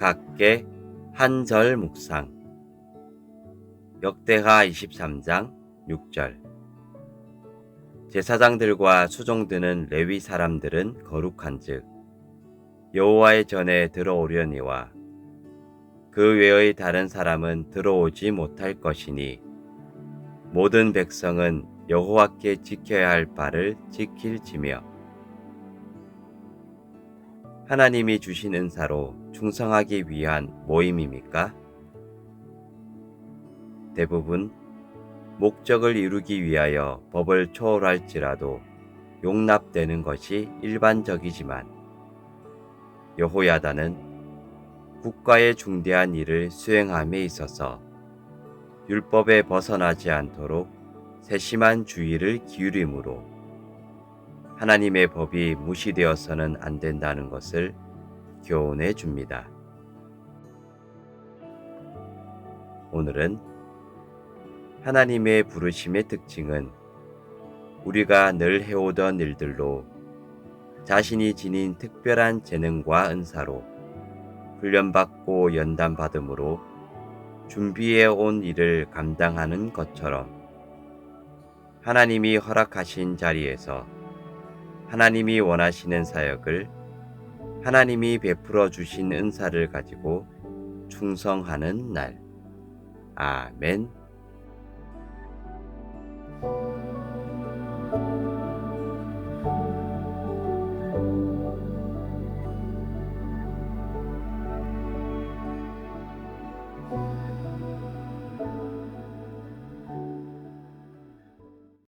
각계 한절 묵상. 역대하 23장 6절. 제사장들과 수종드는 레위 사람들은 거룩한즉 여호와의 전에 들어오려니와 그 외의 다른 사람은 들어오지 못할 것이니 모든 백성은 여호와께 지켜야 할 바를 지킬지며 하나님이 주신 은사로 충성하기 위한 모임입니까? 대부분 목적을 이루기 위하여 법을 초월할지라도 용납되는 것이 일반적이지만 여호야다는 국가의 중대한 일을 수행함에 있어서 율법에 벗어나지 않도록 세심한 주의를 기울이므로 하나님의 법이 무시되어서는 안 된다는 것을 교훈해 줍니다. 오늘은 하나님의 부르심의 특징은 우리가 늘 해오던 일들로 자신이 지닌 특별한 재능과 은사로 훈련받고 연단받음으로 준비해 온 일을 감당하는 것처럼 하나님이 허락하신 자리에서 하나님이 원하시는 사역을 하나님이 베풀어 주신 은사를 가지고 충성하는 날. 아멘.